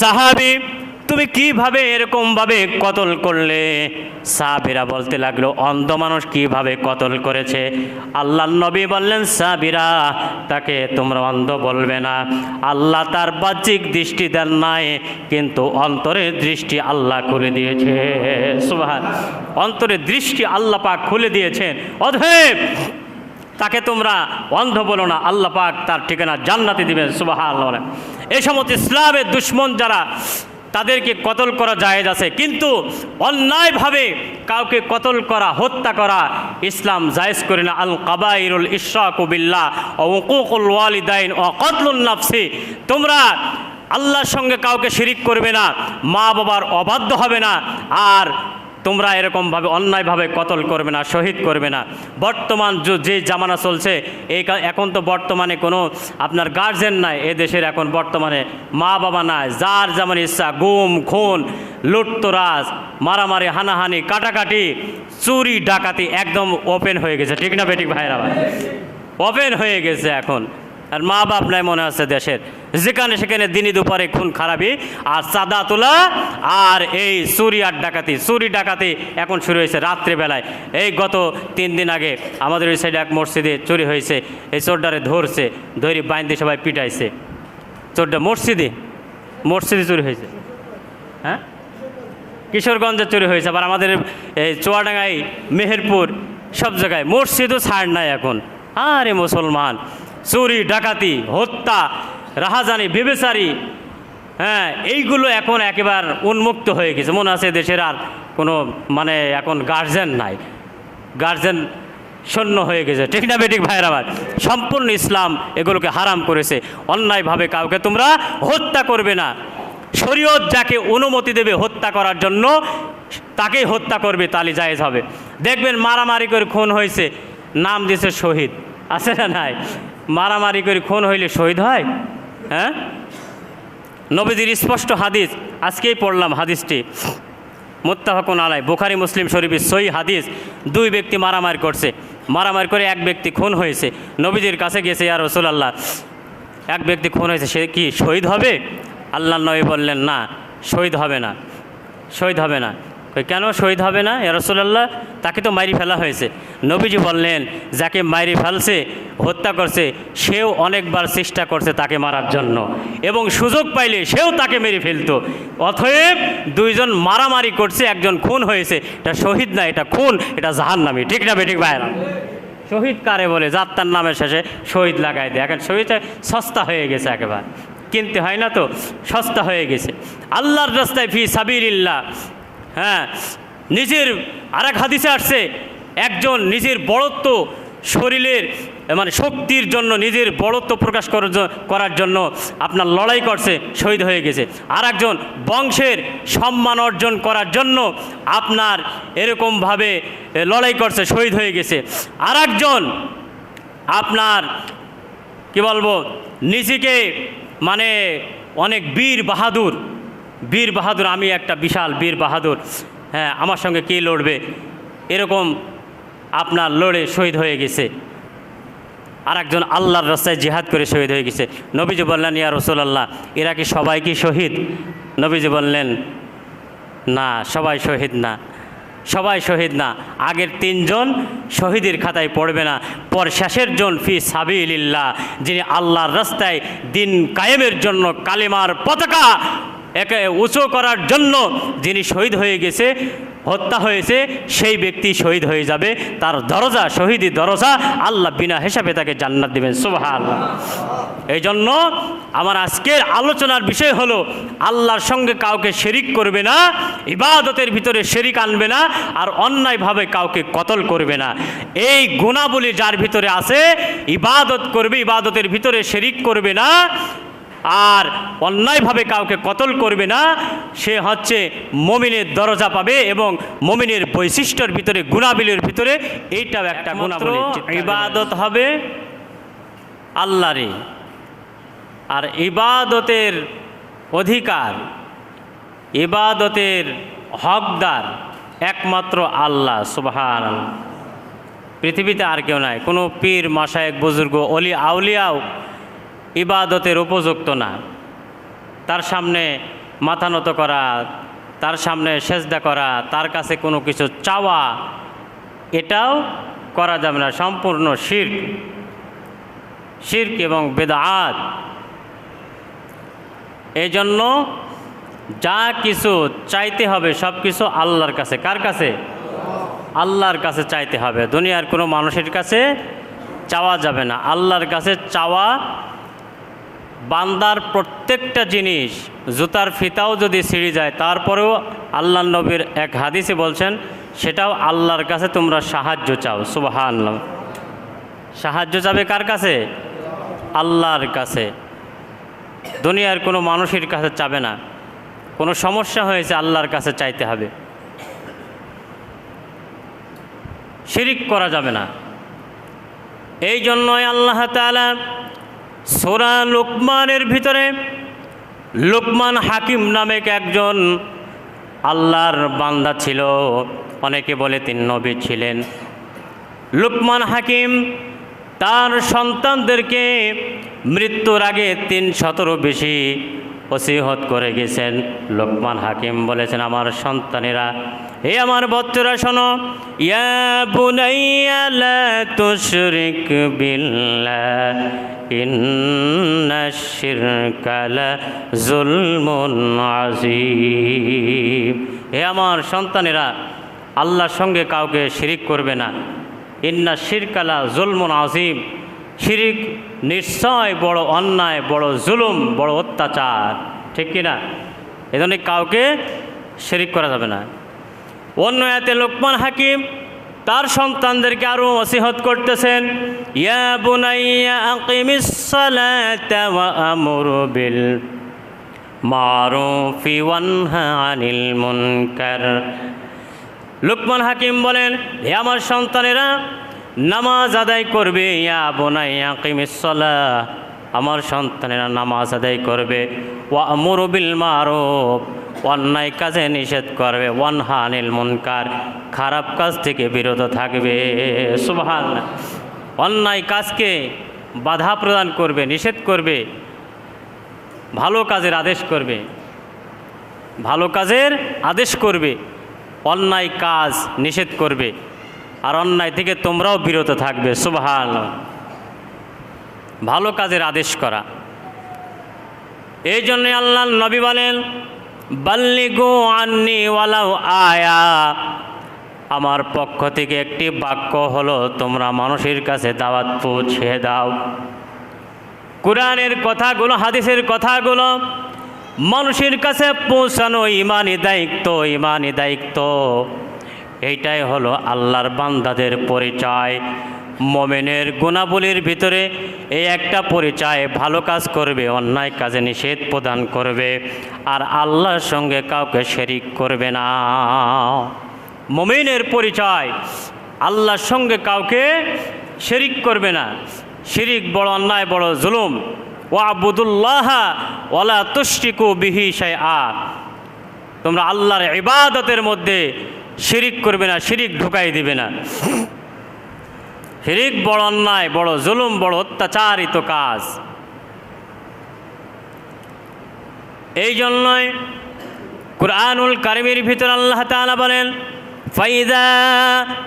সাহাবি, তুমি কীভাবে এরকম ভাবে কতল করলে? সাহাবিরা বলতে লাগল, অন্ধ মানুষ কীভাবে কতল করেছে? আল্লাহ নবী বললেন, সাহাবিরা, তাকে তোমরা অন্ধ বলবে না। আল্লাহ তার বাহ্যিক দৃষ্টি দেন নাই, কিন্তু অন্তরের দৃষ্টি আল্লাহ খুলে দিয়েছে। সুবহান। অন্তরের দৃষ্টি আল্লাহ পাক খুলে দিয়েছেন। অধেব তাকে তোমরা অন্ধ বলো না, আল্লাহ পাক তার ঠিকানা জান্নাতে দিবেন সুবাহ এই সমস্ত ইসলামের দুশ্মন যারা, তাদেরকে কতল করা জায়েজ আছে। কিন্তু অন্যায়ভাবে কাউকে কতল করা, হত্যা করা ইসলাম জায়েজ করে না। আল কাবাইরুল ইশরাকুবিল্লাহ ও উকুকুল ওয়ালিদাইন ও কতলুন নাফসি। তোমরা আল্লাহর সঙ্গে কাউকে শিরিক করবে না মা বাবার অবাধ্য হবে না। আর তোমরা এরকমভাবে অন্যায়ভাবে কতল করবে না, শহীদ করবে না। বর্তমান যে জামানা চলছে, এই এখন তো বর্তমানে কোনো আপনার গার্জেন নাই, এ দেশের এখন বর্তমানে মা বাবা নাই। যার যেমন ইচ্ছা, গুম, খুন, লুটতরাজ, মারামারি, হানাহানি, কাটাকাটি, চুরি, ডাকাতি একদম ওপেন হয়ে গেছে। ঠিক না বেটিক ভাইরা ভাই ওপেন হয়ে গেছে এখন। আর মা বাপ নাই মনে আছে দেশের। যেখানে সেখানে দিনই দুপারে খুন খারাপি আর চাঁদা তোলা আর এই চুরি আর ডাকাতি, চুরি ডাকাতি এখন শুরু হয়েছে রাত্রিবেলায়। এই গত তিন দিন আগে আমাদের ওই সাইডে এক মসজিদে চুরি হয়েছে, এই চোরডারে ধরছে, ধরি বাইন্দে সবাই পিটাইছে। চোরডা মসজিদে? মসজিদে চুরি হয়েছে। হ্যাঁ? কিশোরগঞ্জে চুরি হয়েছে, আবার আমাদের এই চুয়াডাঙ্গাই মেহেরপুর সব জায়গায় মসজিদও ছাড় নাই এখন। আরে মুসলমান চুরি, ডাকাতি, হত্যা, রাহাজানি বিবেচারি হ্যাঁ এইগুলো এখন একেবারে উন্মুক্ত হয়ে গেছে। মনে আছে দেশের আর কোনো মানে এখন গার্জেন নাই। গার্জেন শূন্য হয়ে গেছে। ভাইয়ের আমার সম্পূর্ণ ইসলাম এগুলোকে হারাম করেছে। অন্যায়ভাবে কাউকে তোমরা হত্যা করবে না। শরীয়ত যাকে অনুমতি দেবে হত্যা করার জন্য, তাকেই হত্যা করবে তালি জায়েজ হবে। দেখবেন মারামারি করে খুন হয়েছে। নাম দিয়েছে শহীদ। আছে না নাই? মারামারি করে খুন হইলে শহীদ হয়? হ্যাঁ? নবীজির স্পষ্ট হাদিস, আজকেই পড়লাম হাদিসটি। মুত্তাফাকুন আলাই বুখারি, মুসলিম শরীফের সই হাদিস। দুই ব্যক্তি মারামারি করছে। মারামারি করে এক ব্যক্তি খুন হয়েছে। নবীজির কাছে গেছে আর রসুলাল্লাহ, এক ব্যক্তি খুন হয়েছে, সে কি শহীদ হবে? আল্লাহ নবী বললেন, না, শহীদ হবে না, শহীদ হবে না। কেন শহীদ হবে না? রসুলাল্লাহ, তাকে তো মারি ফেলা হয়েছে। নবীজি বললেন, যাকে মারি ফেলছে, হত্যা করছে, সেও অনেকবার চেষ্টা করছে তাকে মারার জন্য। এবং সুযোগ পাইলে সেও তাকে মেরে ফেলতো। অতএব দুইজন মারামারি করছে, একজন খুন হয়েছে। এটা শহীদ না, এটা খুন, এটা জাহান্নামি। ঠিক না বেঠিক ভাইরা শহীদ কারে বলে? যাত্রার নামের শেষে শহীদ লাগাই দেয়। এখন শহীদ সস্তা হয়ে গেছে একেবারে। কিনতে হয় না তো? সস্তা হয়ে গেছে। আল্লাহর রাস্তায় ফি সাবিরিল্লাহ হ্যাঁ নিজের আরেক হাদিসে আসছে, একজন নিজের বড়ত্ব শরীরের মানে শক্তির জন্য, নিজের বড়ত্ব প্রকাশ করার জন্য আপনার লড়াই করছে, শহীদ হয়ে গেছে। আর একজন বংশের সম্মান অর্জন করার জন্য আপনার এরকমভাবে লড়াই করছে, শহীদ হয়ে গেছে। আর একজন আপনার, কি বলব, নিজেকে মানে অনেক বীর বাহাদুর বীর বাহাদুর, আমি একটা বিশাল বীর বাহাদুর। হ্যাঁ আমার সঙ্গে কে লড়বে? এরকম আপনার লড়ে শহীদ হয়ে গেছে। আর একজন আল্লাহর রাস্তায় জিহাদ করে শহীদ হয়ে গেছে। নবীজি বললেন, ইয়া রসুলাল্লাহ, এরা কি সবাই কি শহীদ? নবীজি বললেন, না, সবাই শহীদ না। সবাই শহীদ না। আগের তিনজন শহীদের খাতায় পড়বে না। পর শেষের জন ফি সাবিলিল্লাহ, যিনি আল্লাহর রাস্তায় দিন কায়েমের জন্য কালিমার পতাকা একে উঁচু করার জন্য যিনি শহীদ হয়ে গেছে, হত্যা হয়েছে, সেই ব্যক্তি শহীদ হয়ে যাবে। তার দরজা, শহীদি দরজা আল্লাহ বিনা হিসাবে তাকে জান্নাত দেবেন। সুবাহ আল্লাহ এই জন্য আমার আজকের আলোচনার বিষয় হলো, আল্লাহর সঙ্গে কাউকে শেরিক করবে না, ইবাদতের ভিতরে শেরিক আনবে না, আর অন্যায়ভাবে কাউকে কতল করবে না। এই গুণাবলী যার ভিতরে আছে, ইবাদত করবে, ইবাদতের ভিতরে শেরিক করবে না আর অন্যায়ভাবে কাউকে কতল করবে না সে হচ্ছে মমিনের দরজা পাবে এবং মমিনের বৈশিষ্ট্যের ভিতরে গুণাবলীর ভিতরে এইটাও একটা গুণাবলী ইবাদত হবে আল্লাহরই। আর ইবাদতের অধিকার ইবাদতের হকদার একমাত্র আল্লাহ সুবহান পৃথিবীতে আর কেউ নাই। কোনো পীর মাসায়েক বুজুর্গ অলি আউলিয়াও ইবাদতের উপযুক্ত না। তার সামনে মাথা নত করা, তার সামনে সেজদা করা, তার কাছে কোনো কিছু চাওয়া, এটাও করা যাবে না। সম্পূর্ণ শির্ক। শির্ক এবং বেদাত। এই জন্য যা কিছু চাইতে হবে সব কিছু আল্লাহর কাছে। কার কাছে? আল্লাহর কাছে চাইতে হবে। দুনিয়ার কোনো মানুষের কাছে চাওয়া যাবে না। আল্লাহর কাছে চাওয়া বান্দার প্রত্যেকটা জিনিস জুতার ফিতাও যদি ছিঁড়ে যায়, তারপরেও আল্লাহ নবীর এক হাদিসে বলছেন, সেটাও আল্লাহর কাছে তোমরা সাহায্য চাও। সুবাহ সাহায্য চাবে কার কাছে? আল্লাহর কাছে। দুনিয়ার কোনো মানুষের কাছে চাবে না। কোনো সমস্যা হয়েছে, আল্লাহর কাছে চাইতে হবে। শিরিক করা যাবে না। এই জন্যই আল্লাহ তাআলা সোরা লোকমানের ভিতরে লোকমান হাকিম নামেক একজন আল্লাহর বান্দা ছিল। অনেকে বলে তিন নবী ছিলেন। লোকমান হাকিম তার সন্তানদেরকে মৃত্যুর আগে তিন শতরও বেশি ওসিহত করে গেছেন লোকমান হাকিম বলেছেন, আমার সন্তানেরা, হে আমার বচ্চরা শোনো, ইয়া বুনাইয়া লা তুশরিক বিল্লাহ, ইন্না শিরকা লা যুলমুন আযীম। হে আমার সন্তানেরা, আল্লাহর সঙ্গে কাউকে শিরিক করবে না। ইন্না শিরকালা জুলমুন আজিম শিরিক, নিশ্চয় বড় অন্যায়, বড় জুলুম, বড় অত্যাচার। ঠিক কি না এজন্য কাউকে শিরিক করা যাবে না। অন্য এতে লোকমান হাকিম তার সন্তানদেরকে আরও অসিহত করতেছেন, ইয়া বুনাইয়া আকিমিস বিল মারুফি আনিল মুনকার। লুকমান হাকিম বলেন, হে আমার সন্তানেরা নামাজ আদায় করবে, ইয়া বোনাইয়া কিমিসলা আমার সন্তানেরা নামাজ আদায় করবে। ওয়া মুরবিল মারুফ। অন্যায় কাজে নিষেধ করবে ওয়ান হানিল মুনকার। খারাপ কাজ থেকে বিরত থাকবে সুবহান অন্যায় কাজকে বাধা প্রদান করবে, নিষেধ করবে। ভালো কাজের আদেশ করবে। ভালো কাজের আদেশ করবে। অন্যায় কাজ নিষেধ করবে। আর অন্যায় থেকে তোমরাও বিরত থাকবে, সুবহান ভালো কাজের আদেশ করা। এই জন্যে আল্লাহ নবী বলেন, বাল্লিগু আন্নি আয়া। আমার পক্ষ থেকে একটি বাক্য হলো, তোমরা মানুষের কাছে দাওয়াত পৌঁছে দাও। কোরআনের কথাগুলো, হাদিসের কথাগুলো, মানুষের কাছে পৌঁছানো ইমানি দায়িত্ব ইমানি দায়িত্ব। এইটাই হলো আল্লাহর বান্দাদের পরিচয়। মোমেনের গুণাবলীর ভিতরে এই একটা পরিচয় ভালো কাজ করবে, অন্যায় কাজে নিষেধ প্রদান করবে, আর আল্লাহর সঙ্গে কাউকে শেরিক করবে না। মোমেনের পরিচয় আল্লাহর সঙ্গে কাউকে শেরিক করবে না। শিরিক বড় অন্যায়, বড় জুলুম। ও আবুদুল্লাহ ওলা তুষ্টিকু বিহি আ তোমরা আল্লাহর ইবাদতের মধ্যে শিরিক করবে না, শিরিক ঢুকাই দিবে না। শিরিক বড় অন্যায়, বড় জুলুম, বড় অত্যাচারিত কাজ। এই জন্যই কুরআনুল কারিমের ভিতর আল্লাহ তাআলা বলেন, ফাইদা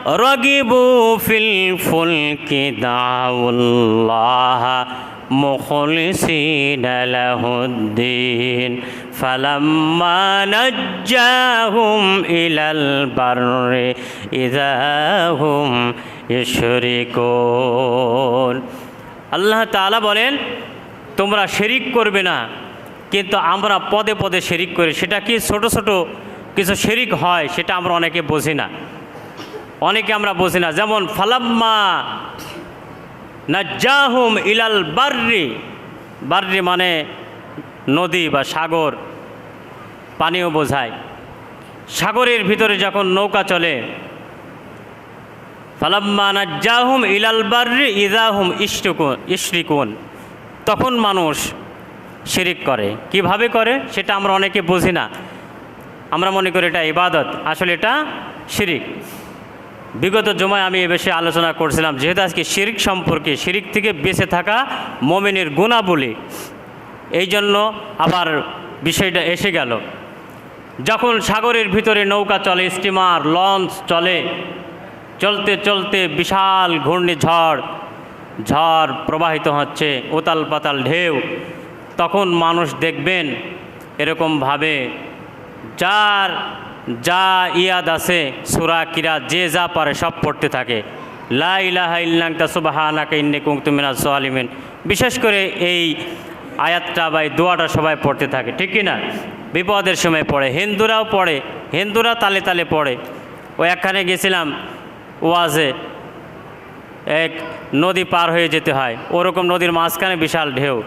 রগিবু ফিল ফুলকি দাউল্লাহ। مخلصين له الدين فلما نجاهم إلى البر إذا هم يشركون আল্লাহ তাআলা বলেন তোমরা শিরিক করবে না কিন্তু আমরা পদে পদে শিরিক করি সেটা কি ছোট ছোট কিছু শিরিক হয় সেটা আমরা অনেকে বুঝি না অনেকে আমরা বুঝি না যেমন ফালাম্মা নাজ্জাহুম ইলাল বার্রি। বার্রি মানে নদী বা সাগর পানিও বোঝায়। সাগরের ভিতরে যখন নৌকা চলে, ফালাম্মা নাজ্জাহুম ইলাল বার্রি ইদাহুম ইষ্টুকুন ইশরিকুন। তখন মানুষ শিরিক করে। কীভাবে করে? সেটা আমরা অনেকে বুঝি না। আমরা মনে করি এটা ইবাদত। আসলে এটা শিরিক। বিগত জমায় আমি এ বিষয়ে আলোচনা করছিলাম, যেহেতু আজকে শিরিক সম্পর্কে, শিরিক থেকে বেঁচে থাকা মোমেনের গুণাবলী, এই জন্য আবার বিষয়টা এসে গেল। যখন সাগরের ভিতরে নৌকা চলে, স্টিমার, লঞ্চ চলে, চলতে চলতে বিশাল ঘূর্ণিঝড়, ঝড় প্রবাহিত হচ্ছে উতাল পাতাল ঢেউ, তখন মানুষ দেখবেন এরকমভাবে যার যা ইয়াদ আছে, সুরা কিরা যে যা পারে সব পড়তে থাকে। লা সুবাহানাকা মিনাজ জালিমিন। বিশেষ করে এই আয়াতটা বা এই দোয়াটা সবাই পড়তে থাকে, ঠিক কি না বিপদের সময় পড়ে, হিন্দুরাও পড়ে, হিন্দুরা তালে তালে পড়ে। ও একখানে গেছিলাম ওয়াজে, এক নদী পার হয়ে যেতে হয়, ওরকম নদীর মাঝখানে বিশাল ঢেউ।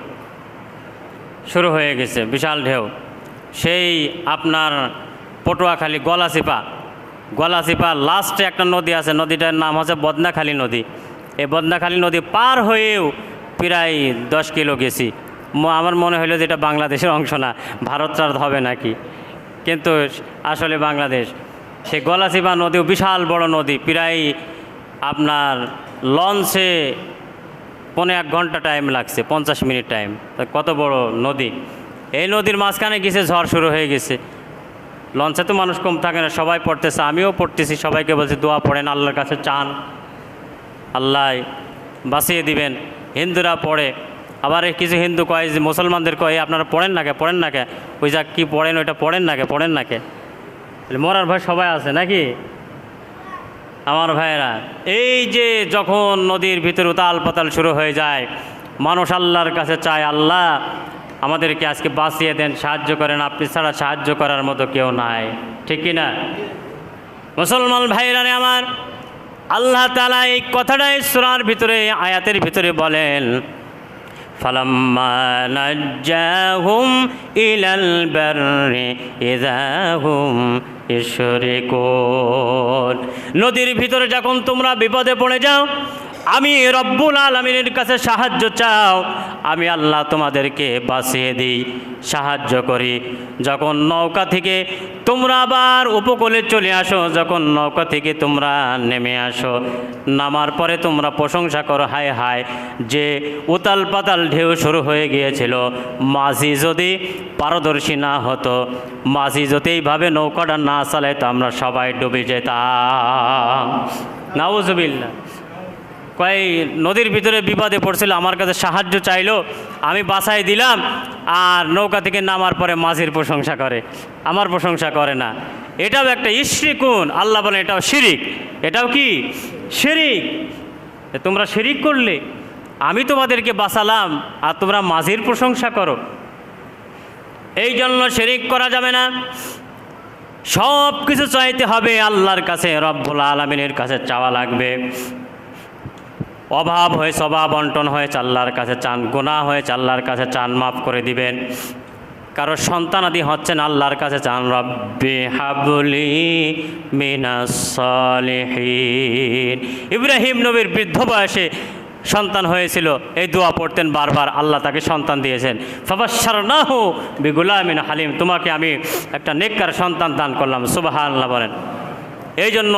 শুরু হয়ে গেছে, বিশাল ঢেউ। সেই আপনার পটুয়াখালী গলাচিপা গলাচিপা লাস্টে একটা নদী আছে, নদীটার নাম হচ্ছে বদনাখালী নদী। এই বদনাখালী নদী পার হয়েও প্রায় দশ কিলো গেছি। আমার মনে হলো যে এটা বাংলাদেশের অংশ না ভারতটার হবে নাকি? কিন্তু আসলে বাংলাদেশ। সেই গলাচিপা নদীও বিশাল বড় নদী, প্রায় আপনার লঞ্চে পনেরো এক ঘণ্টা টাইম লাগছে, পঞ্চাশ মিনিট টাইম কত বড় নদী? এই নদীর মাঝখানে গেছে ঝড় শুরু হয়ে গেছে। লঞ্চে তো মানুষ কম থাকে না সবাই পড়তেছে আমিও পড়তেছি সবাইকে বলছি দোয়া পড়েন আল্লাহর কাছে চান। আল্লাহ বাঁচিয়ে দিবেন হিন্দুরা পড়ে। আবার কিছু হিন্দু কয় যে মুসলমানদের কয় আপনারা পড়েন না কে পড়েন না কে? ওই যা কী পড়েন ওইটা পড়েন না কে পড়েন না কে? বলে, মরার ভয় সবাই আছে নাকি? আমার ভাইয়েরা এই যে যখন নদীর ভিতরে উতাল পাতাল শুরু হয়ে যায় মানুষ আল্লাহর কাছে চায় আল্লাহ আমাদেরকে আজকে বাঁচিয়ে দেন সাহায্য করেন আপনি ছাড়া সাহায্য করার মতো কেউ নাই ঠিক কি না মুসলমান ভাইরা রে আমার আল্লাহ তালা এই কথাটাই সুরার ভিতরে আয়াতের ভিতরে বলেন فلما نجاهم إلى البر إذا هم يشركون নদীর ভিতরে যখন তোমরা বিপদে পড়ে যাও আমি রব্বুল আলমিনের কাছে সাহায্য চাও। আমি আল্লাহ তোমাদেরকে বাঁচিয়ে দিই, সাহায্য করি। যখন নৌকা থেকে তোমরা আবার উপকূলে চলে আসো, যখন নৌকা থেকে তোমরা নেমে আসো, নামার পরে তোমরা প্রশংসা করো, হায় হায়, যে উতাল পাতাল ঢেউ শুরু হয়ে গিয়েছিল। মাঝি যদি পারদর্শী না হতো, মাঝি যদি এইভাবে নৌকাটা না চালায় তো আমরা সবাই ডুবে যেতাম। নাউজুবিল্লা কয় নদীর ভিতরে বিপদে পড়ছিল, আমার কাছে সাহায্য চাইলো, আমি বাসায় দিলাম, আর নৌকা থেকে নামার পরে মাঝির প্রশংসা করে। আমার প্রশংসা করে না। এটাও একটা ইশ্রিকুন আল্লাহ বলেন এটাও শিরিক। এটাও কি? শিরিক। তোমরা শিরিক করলে, আমি তোমাদেরকে বাঁচালাম, আর তোমরা মাঝির প্রশংসা করো। এই জন্য শিরিক করা যাবে না। সব কিছু চাইতে হবে আল্লাহর কাছে, রব্বুল আলমিনের কাছে চাওয়া লাগবে। অভাব হয়ে স্বভাব বন্টন হয়ে আল্লাহর কাছে চান গুণা হয়ে আল্লাহর কাছে চান মাফ করে দিবেন। কারও সন্তানাদি হচ্ছেন আল্লাহর কাছে চান, রব্বি হাবলি মিনাসলিহীন ইব্রাহিম নবীর বৃদ্ধ বয়সে সন্তান হয়েছিল, এই দোয়া পড়তেন বারবার, আল্লাহ তাকে সন্তান দিয়েছেন। ফাবাসার না হো বিগুলামিন হালিম, তোমাকে আমি একটা নেককার সন্তান দান করলাম সুবাহ আল্লাহ বলেন। এই জন্য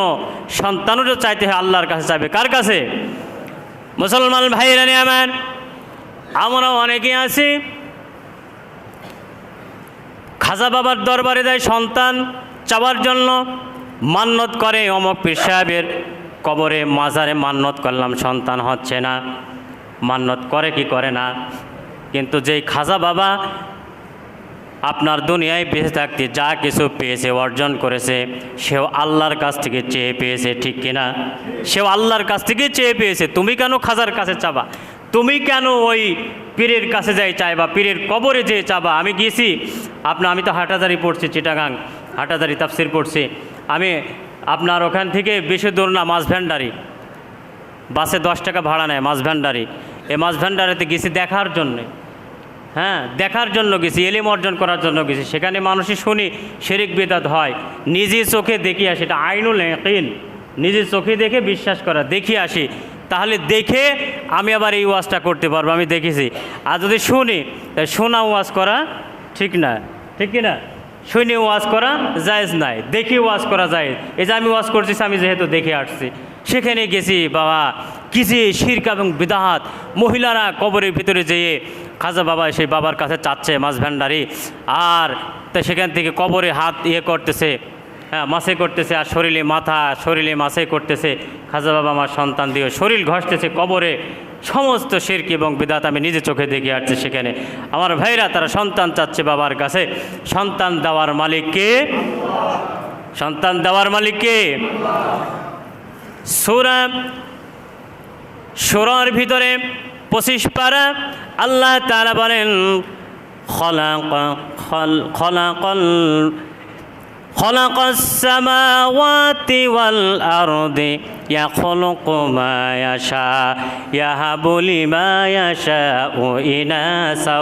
সন্তানেরও চাইতে হয় আল্লাহর কাছে চাইবে। কার কাছে? মুসলমান ভাইরা আমার আমরাও অনেকে আছি। খাজা বাবার দরবারে দেয় সন্তান চাওয়ার জন্য মান্নত করে। অমক পীর সাহেবের কবরে মাজারে মান্নত করলাম, সন্তান হচ্ছে না। মান্নত করে কি করে না? কিন্তু যেই খাজা বাবা আপনার দুনিয়ায় বেঁচে থাকতে যা কিছু পেয়েছে অর্জন করেছে, সেও আল্লাহর কাছ থেকে চেয়ে পেয়েছে, ঠিক কিনা? সেও আল্লাহর কাছ থেকে চেয়ে পেয়েছে। তুমি কেন খাজার কাছে চাবা? তুমি কেন ওই পীরের কাছে যাই চাইবা? পীরের কবরে যেয়ে চাবা? আমি গিয়েছি আপনার আমি তো হাটাদারি পড়ছি চিটাগাং, হাটাদারি তাফসির পড়ছি। আমি আপনার ওখান থেকে বেশি দূর না, মাছ ভ্যান্ডারি বাসে দশ টাকা ভাড়া নেয় মাছ ভান্ডারি। এই মাছ ভান্ডারিতে গেছি দেখার জন্যে। হ্যাঁ দেখার জন্য গেছি, এলিম অর্জন করার জন্য গেছি। সেখানে মানুষই শুনি, শেরিক বেদাত হয়। নিজে চোখে দেখি আসি, এটা আইনুল ইয়াকিন। নিজে চোখে দেখে বিশ্বাস করা, দেখি আসি। তাহলে দেখে আমি আবার এই ওয়াজটা করতে পারব, আমি দেখেছি। আর যদি শুনি তাহলে শোনা ওয়াজ করা ঠিক না, ঠিক কি না? শুনে ওয়াজ করা জায়েজ নাই, দেখে ওয়াজ করা যায় এই যে আমি ওয়াজ করতেছি, আমি যেহেতু দেখে আসছি। সেখানে গেছি, বাবা, কি যে শিরক এবং বিদাহাত। মহিলারা কবরের ভিতরে যেয়ে খাজা বাবা সেই বাবার কাছে চাচ্ছে মাছ ভান্ডারি। আর সেখান থেকে কবরে হাত ইয়ে করতেছে হ্যাঁ মাসে করতেছে, আর শরীরে মাথা, শরীরে মাসে করতেছে। খাজা বাবা আমার সন্তান দিয়ে শরীর ঘষতেছে কবরে। সমস্ত শিরক এবং বিদাত আমি নিজে চোখে দেখে আসছি সেখানে। আমার ভাইরা, তারা সন্তান চাচ্ছে বাবার কাছে। সন্তান দেওয়ার মালিককে সন্তান দেওয়ার মালিককে সুরা, সুরার ভিতরে পঁচিশ পারা আল্লাহ তারা বলেন খলাক খল- খলাকল خلق السماوات والأرض يخلق ما يشاء يهب لما يشاء إناثا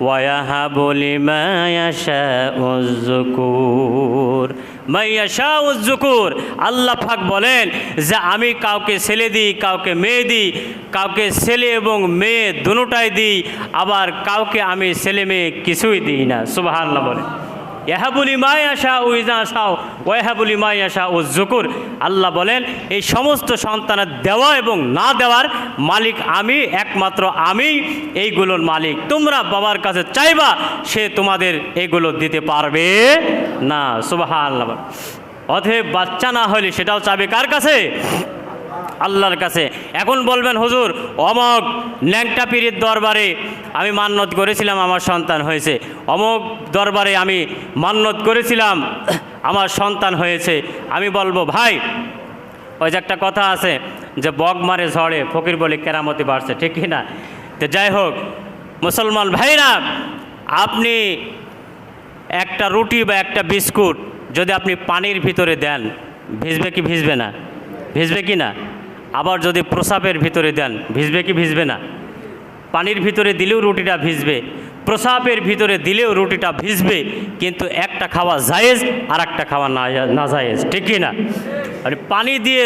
ويهب لما يشاء الذكور মাইয়াশা উজ্জুকুর আল্লাহ ফাক বলেন যে আমি কাউকে ছেলে দিই, কাউকে মেয়ে দিই, কাউকে ছেলে এবং মেয়ে দুটাই দিই, আবার কাউকে আমি ছেলে মেয়ে কিছুই দিই না। সুবহানাল্লাহ বলে এহাবুলি মাই আসা ও ইজা আসাও ওয়াহাবুলি মাই আসা ও জুকুর আল্লাহ বলেন, এই সমস্ত সন্তানের দেওয়া এবং না দেওয়ার মালিক আমি, একমাত্র আমি, এইগুলোর মালিক। তোমরা বাবার কাছে চাইবা, সে তোমাদের এগুলো দিতে পারবে না। সুবাহ আল্লাহ অতএব বাচ্চা না হলে সেটাও চাবে কার কাছে? আল্লাহর কাছে। এখন বলবেন, হুজুর, অমক ন্যাংটা পীরের দরবারে আমি মান্যত করেছিলাম, আমার সন্তান হয়েছে। অমক দরবারে আমি মান্যত করেছিলাম, আমার সন্তান হয়েছে। আমি বলব, ভাই, ওই যে একটা কথা আছে যে বগ মারে ঝড়ে, ফকির বলে কেরামতি বাড়ছে, ঠিক না? তো যাই হোক, মুসলমান ভাইরা, আপনি একটা রুটি বা একটা বিস্কুট যদি আপনি পানির ভিতরে দেন, ভিজবে কি ভিজবে না? ভিজবে কি না? আবার যদি প্রসাবের ভিতরে দেন, ভিজবে কি ভিজবে না? পানির ভিতরে দিলেও রুটিটা ভিজবে, প্রসাবের ভিতরে দিলেও রুটিটা ভিজবে, কিন্তু একটা খাওয়া জায়েজ আর একটা খাওয়া না না জায়েজ, ঠিক না? আর পানি দিয়ে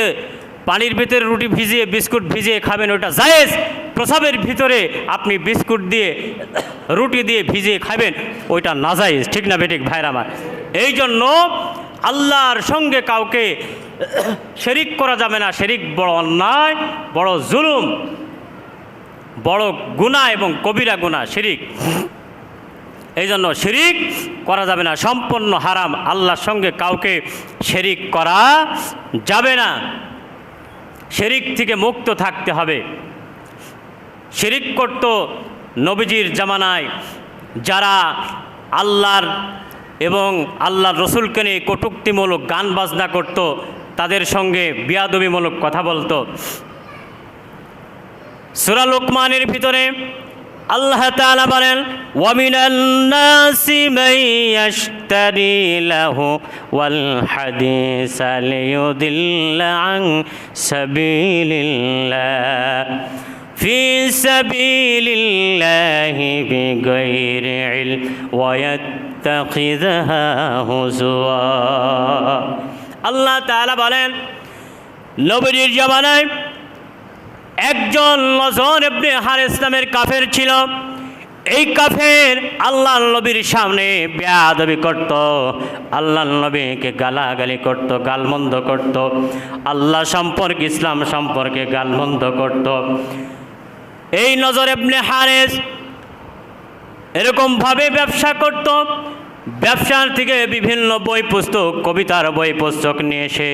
পানির ভিতরে রুটি ভিজিয়ে, বিস্কুট ভিজিয়ে খাবেন, ওটা জায়েজ। প্রসাবের ভিতরে আপনি বিস্কুট দিয়ে, রুটি দিয়ে ভিজিয়ে খাবেন, ওইটা না জায়েজ, ঠিক না বেটিক ভাইরা আমার? এই জন্য আল্লাহর সঙ্গে কাউকে শেরিক করা যাবে না। শেরিক বড় অন্যায়, বড় জুলুম, বড় গুণা এবং কবিরা গুণা শিরিক। এই জন্য শিরিক করা যাবে না। সম্পূর্ণ হারাম। আল্লাহর সঙ্গে কাউকে শেরিক করা যাবে না। শেরিক থেকে মুক্ত থাকতে হবে। শিরিক করত নবীজির জামানায়। যারা আল্লাহর এবং আল্লাহ রসুলকে নিয়ে কটুক্তিমূলক গান বাজনা করত, তাদের সঙ্গে বিয়াদবিমূলক কথা বলতো। সুরা লোকমানের ভিতরে আল্লাহ বলেন ফিস নাসি মাইয়াশতারি লাহু ওয়াল ওয়া আল্লাহ তাআলা বলেন নবীর জামানায় একজন লজন এমনি হার ইসলামের কাফের ছিল। এই কাফের আল্লাহ নবীর সামনে বেয়াদবি করত, আল্লাহ নবীকে গালাগালি করত, গালমন্দ করত, আল্লাহ সম্পর্কে, ইসলাম সম্পর্কে গালমন্দ করত। এই নজর এমনি হারেস এরকমভাবে ব্যবসা করত। ব্যবসার থেকে বিভিন্ন বই পুস্তক, কবিতার বই পুস্তক নিয়ে এসে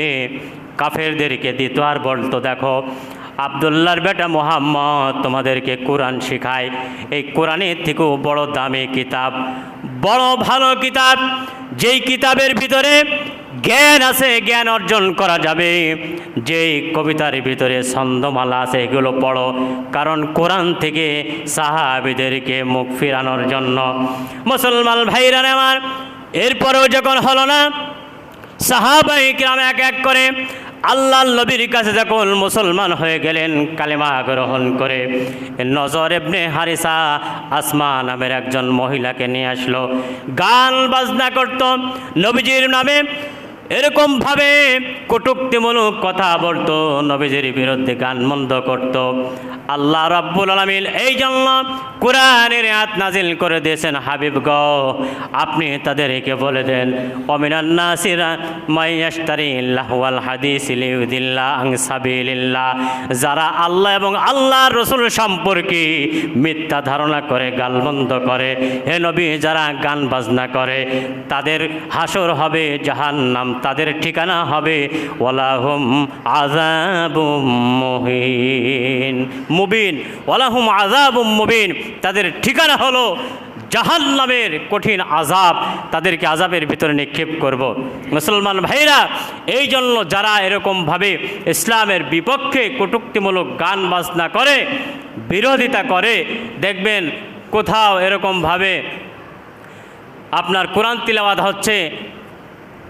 কাফেরদেরকে দিত। আর বলতো, দেখো আবদুল্লার বেটা মোহাম্মদ তোমাদেরকে কোরআন শেখায়। এই কোরআনের থেকেও বড় দামি কিতাব, বড় ভালো কিতাব। যেই কিতাবের ভিতরে জ্ঞান আছে, জ্ঞান অর্জন করা যাবে। যেই কবিতার ভিতরে ছন্দমালা আছে, এগুলো পড়ো। কারণ কোরআন থেকে সাহাবিদেরকে মুখ ফিরানোর জন্য। মুসলমান ভাইরা আমার, এরপরেও যখন হলো না, সাহাবাই কিরাম এক এক করে আল্লাহ নবীর কাছে যখন মুসলমান হয়ে গেলেন, কালেমা গ্রহণ করে, নজর এবনে হারিসা আসমা নামের একজন মহিলাকে নিয়ে আসলো। গান বাজনা করত, নবীজির নামে এরকমভাবে কটুক্তিমূলক কথা বলতো, নবীজির বিরুদ্ধে গান মন্দ করত। আল্লাহ রাব্বুল আলামিন এই জন্য কোরআনের আয়াত নাজিল করে দিয়েছেন, হাবিব গ, আপনি তাদেরকে বলে দেন, অমিনান নাসিরা মাইয়াশতারি লাহওয়াল হাদিস সাবিলিল্লাহ। যারা আল্লাহ এবং আল্লাহর রসুল সম্পর্কে মিথ্যা ধারণা করে গালমন্দ করে, হে নবী, যারা গান বাজনা করে, তাদের হাসর হবে জাহান্নাম তাদের ঠিকানা হবে ওয়ালাহুম আযাবুম মুহিন। মুবিন, ওয়ালাহুম আযাবুম মুবিন। তাদের ঠিকানা হলো জাহান্নামের কঠিন আজাব তাদেরকে আজাবের ভিতরে নিক্ষেপ করব। মুসলমান ভাইরা এই জন্য যারা এরকমভাবে ইসলামের বিপক্ষে কটুক্তিমূলক গান বাজনা করে, বিরোধিতা করে, দেখবেন কোথাও এরকমভাবে আপনার কোরআন তিলাওয়াত হচ্ছে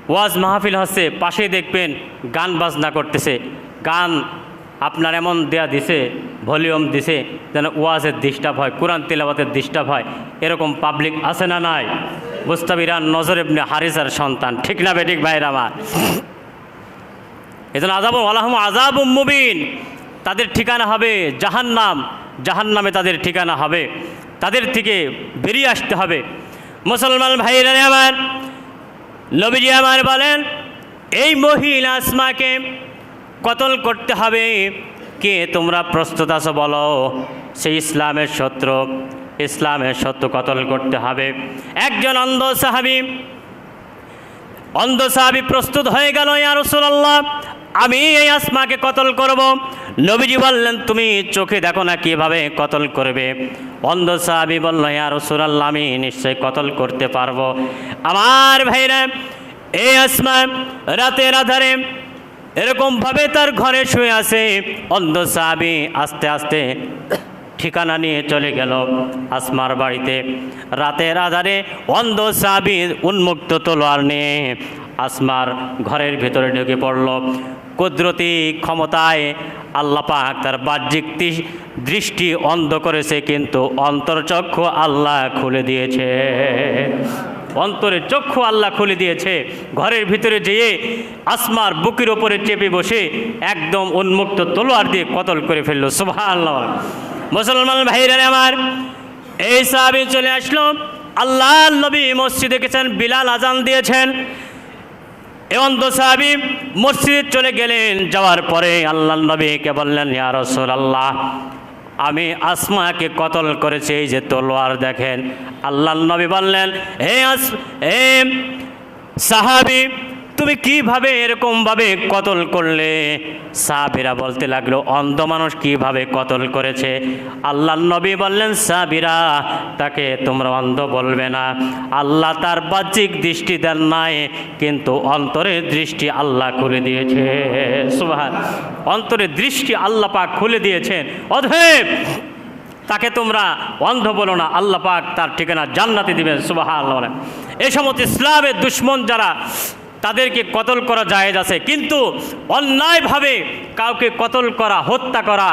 ওয়াজ মাহফিল হচ্ছে পাশে দেখবেন গান বাজনা করতেছে। গান আপনার এমন দেয়া দিছে, ভলিউম দিছে, যেন ওয়াজের ডিস্টার্ব হয়, কোরআন তিলাওয়াতের ডিস্টার্ব হয়। এরকম পাবলিক আছে না নাই? মুস্তাবিরান নজর এমনি হারিসার সন্তান। ঠিক না বেঠিক ভাইরা আমার? এজন্য আজাব আলাহম আজাব মুবিন। তাদের ঠিকানা হবে জাহান্নাম। জাহান্নামে তাদের ঠিকানা হবে। তাদের থেকে বেরিয়ে আসতে হবে। মুসলমান ভাইরা আমার নবীজি আমার বলেন, এই মহিল আসমাকে কতল করতে হবে? কে তোমরা প্রস্তুত আছো বলো? সেই ইসলামের শত্রু ইসলামের শত্রু কতল করতে হবে। একজন অন্ধ সাহাবি অন্ধ সাহাবি প্রস্তুত হয়ে গেল, ইয়া রাসূলুল্লাহ আমি এই আসমাকে কতল করব? নবীজি বললেন, তুমি চোখে দেখো না কীভাবে কতল করবে? অন্ধ সাহাবি বলল, ইয়া রাসূলুল্লাহ, আমি নিশ্চয় কতল করতে পারব। আমার ভাইরা, এই আসমা রাতের আধারে এরকমভাবে তার ঘরে শুয়ে আছে। অন্ধ সাহাবি আস্তে আস্তে ঠিকানা নিয়ে চলে গেল আসমার বাড়িতে। রাতের আধারে অন্ধ সাবি উন্মুক্ত তলোয়ার নিয়ে আসমার ঘরের ভেতরে ঢুকে পড়ল। কুদরতি ক্ষমতায় আল্লাহ পাক তার বাহ্যিক দৃষ্টি অন্ধ করেছে, কিন্তু অন্তর্চক্ষু আল্লাহ খুলে দিয়েছে। অন্তরের চক্ষু আল্লাহ খুলে দিয়েছে। ঘরের ভিতরে যেয়ে আসমার বুকের ওপরে চেপে বসে একদম উন্মুক্ত তলোয়ার দিয়ে কতল করে ফেলল। সুবহানাল্লাহ। মুসলমান ভাইরা আমার, এই সাহাবি চলে আসলো। আল্লাহ নবী মসজিদে গেছেন, বিলাল আজান দিয়েছেন। এবং সাহাবি মসজিদে চলে গেলেন, যাওয়ার পরে আল্লাহ নবীকে বললেন, ইয়া রাসূলুল্লাহ, আমি আসমাকে কতল করেছি, এই যে তলোয়ার দেখেন। আল্লাহ নবী বললেন, হে আস, হে সাহাবি তুমি কীভাবে এরকমভাবে কতল করলে? সাবিরা বলতে লাগল, অন্ধ মানুষ কীভাবে কতল করেছে? আল্লাহ নবী বললেন সাবিরা তাকে তোমরা অন্ধ বলবে না। আল্লাহ তার বাহ্যিক দৃষ্টি দেন নাই, কিন্তু অন্তরের দৃষ্টি আল্লাহ খুলে দিয়েছে। সুবহান। অন্তরের দৃষ্টি আল্লাহ পাক খুলে দিয়েছেন। অধেব তাকে তোমরা অন্ধ বলো না, আল্লাহ পাক তার ঠিকানা জান্নাতে দিবেন সুবাহ আল্লাহ এই সমস্ত ইসলামের দুশ্মন যারা তাদেরকে কতল করা জায়েজ আছে। কিন্তু অন্যায়ভাবে কাউকে কতল করা, হত্যা করা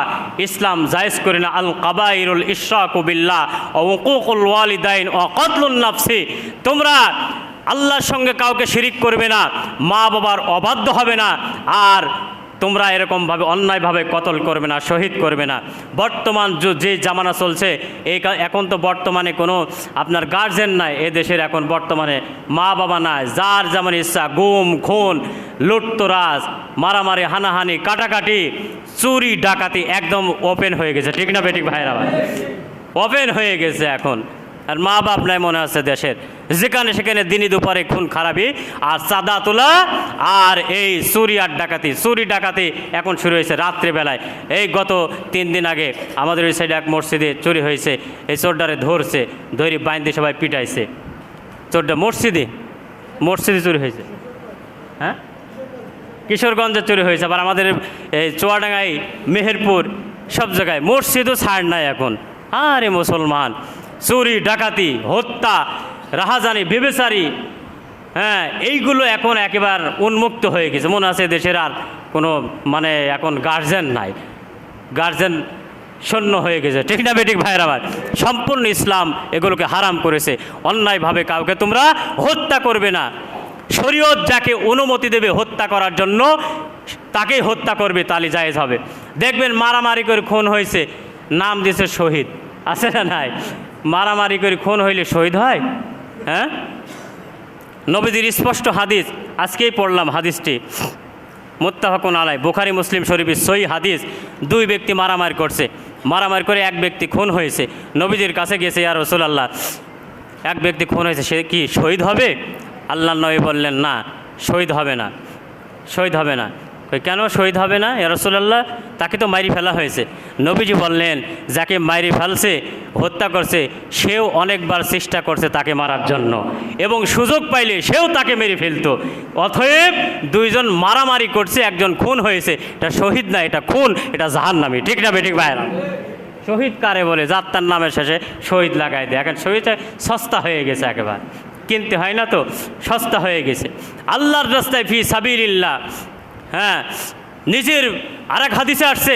ইসলাম জায়েজ করে না। আল কাবাইরুল ইশরাকুবিল্লাহ ও উকুকুল ওয়ালিদাইন ও কতলুন নাফসি। তোমরা আল্লাহর সঙ্গে কাউকে শিরিক করবে না মা বাবার অবাধ্য হবে না। আর তোমরা এরকমভাবে অন্যায়ভাবে কতল করবে না, শহীদ করবে না। বর্তমান যে- জামানা চলছে, এই এখন তো বর্তমানে কোনো আপনার গার্জেন নাই দেশের এখন বর্তমানে। মা বাবা নাই, যার যেমন ইচ্ছা, গুম, খুন, লুটতরাজ, মারামারি, হানাহানি, কাটাকাটি, চুরি, ডাকাতি একদম ওপেন হয়ে গেছে। ঠিক না বেটিক ভাইরা ভাই ওপেন হয়ে গেছে এখন। আর মা বাপ নাই মনে আছে দেশের। যেখানে সেখানে দিনই দুপারে খুন খারাপি আর চাঁদা তোলা আর এই চুরি আর ডাকাতি। চুরি ডাকাতি এখন শুরু হয়েছে রাত্রিবেলায়। এই গত তিন দিন আগে আমাদের ওই সাইডে এক মসজিদে চুরি হয়েছে। এই চোরডারে ধরছে, ধরি বাইন্দে সবাই পিটাইছে। চোরটা মসজিদে? মসজিদে চুরি হয়েছে। হ্যাঁ? কিশোরগঞ্জে চুরি হয়েছে, আবার আমাদের এই চুয়াডাঙ্গাই মেহেরপুর সব জায়গায়। মসজিদও ছাড় নাই এখন। আরে মুসলমান। চুরি, ডাকাতি, হত্যা, রাহাজানি, বিবেচারি হ্যাঁ এইগুলো এখন একেবারে উন্মুক্ত হয়ে গেছে। মনে আছে দেশের আর কোনো মানে এখন গার্জেন নাই। গার্জেন শূন্য হয়ে গেছে। না ভাইয়ের আমার সম্পূর্ণ ইসলাম এগুলোকে হারাম করেছে। অন্যায়ভাবে কাউকে তোমরা হত্যা করবে না। শরীয়ত যাকে অনুমতি দেবে হত্যা করার জন্য তাকেই হত্যা করবে, তালি জায়েজ হবে। দেখবেন মারামারি করে খুন হয়েছে। নাম দিয়েছে শহীদ। আছে না নাই? মারামারি করে খুন হইলে শহীদ হয়? হ্যাঁ? নবীজির স্পষ্ট হাদিস, আজকেই পড়লাম হাদিসটি। মুত্তাফাকুন আলাই বুখারি, মুসলিম শরীফের সই হাদিস, দুই ব্যক্তি মারামারি করছে। মারামারি করে এক ব্যক্তি খুন হয়েছে। নবীজির কাছে গেছে আর রসুলাল্লাহ, এক ব্যক্তি খুন হয়েছে, সে কি শহীদ হবে? আল্লাহ নবী বললেন, না, শহীদ হবে না, শহীদ হবে না। কেন শহীদ হবে না? রসুল্লাহ তাকে তো মারি ফেলা হয়েছে। নবীজি বললেন, যাকে মারি ফেলছে, হত্যা করছে, সেও অনেকবার চেষ্টা করছে তাকে মারার জন্য এবং সুযোগ পাইলে সেও তাকে মেরে ফেলতো। অতএব দুইজন মারামারি করছে, একজন খুন হয়েছে। এটা শহীদ না, এটা খুন, এটা জাহান্নামী। ঠিক না, বেঠিক ভাইরা শহীদ কারে বলে? যাত্রার নামের শেষে শহীদ লাগাই দেয়। এখন শহীদ সস্তা হয়ে গেছে একেবারে। কিনতে হয় না তো? সস্তা হয়ে গেছে। আল্লাহর রাস্তায় ফি সাবিরিল্লাহ হ্যাঁ নিজের আরেক হাদিসে আসছে,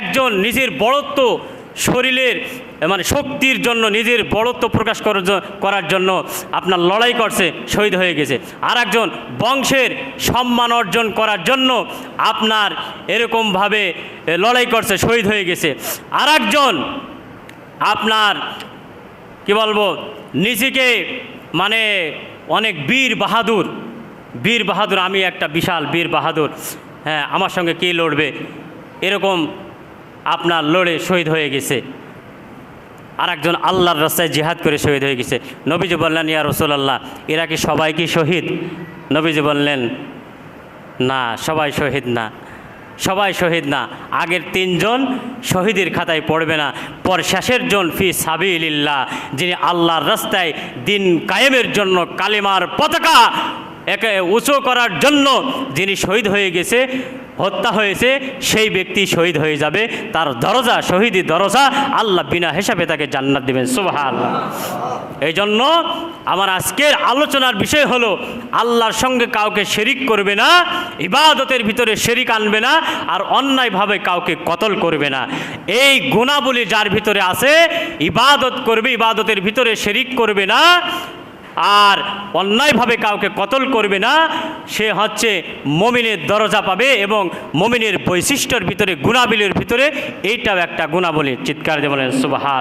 একজন নিজের বড়ত্ব শরীরের মানে শক্তির জন্য নিজের বড়ত্ব প্রকাশ করার জন্য আপনার লড়াই করছে, শহীদ হয়ে গেছে। আর একজন বংশের সম্মান অর্জন করার জন্য আপনার এরকমভাবে লড়াই করছে, শহীদ হয়ে গেছে। আর একজন আপনার, কি বলব, নিজেকে মানে অনেক বীর বাহাদুর বীর বাহাদুর, আমি একটা বিশাল বীর বাহাদুর। হ্যাঁ আমার সঙ্গে কে লড়বে? এরকম আপনার লড়ে শহীদ হয়ে গেছে। আর একজন আল্লাহর রাস্তায় জিহাদ করে শহীদ হয়ে গেছে। নবীজি বললেন, ইয়া রসুলাল্লাহ, এরা কি সবাই কি শহীদ? নবীজি বললেন, না, সবাই শহীদ না। সবাই শহীদ না। আগের তিনজন শহীদের খাতায় পড়বে না। পর শেষের জন ফি সাবিলিল্লাহ, যিনি আল্লাহর রাস্তায় দিন কায়েমের জন্য কালিমার পতাকা একে উঁচু করার জন্য যিনি শহীদ হয়ে গেছে, হত্যা হয়েছে, সেই ব্যক্তি শহীদ হয়ে যাবে। তার দরজা, শহীদি দরজা আল্লাহ বিনা হিসাবে তাকে জান্নাত দেবেন। সুবাহ আল্লাহ এই জন্য আমার আজকের আলোচনার বিষয় হলো, আল্লাহর সঙ্গে কাউকে শেরিক করবে না, ইবাদতের ভিতরে শেরিক আনবে না, আর অন্যায়ভাবে কাউকে কতল করবে না। এই গুণাবলী যার ভিতরে আছে, ইবাদত করবে, ইবাদতের ভিতরে শেরিক করবে না আর অন্যায়ভাবে কাউকে কতল করবে না, সে হচ্ছে মমিনের দরজা পাবে এবং মমিনের বৈশিষ্ট্যর ভিতরে, গুণাবলীর ভিতরে, এইটাও একটা গুণাবলী চিৎকার দেবেন সুবাহান।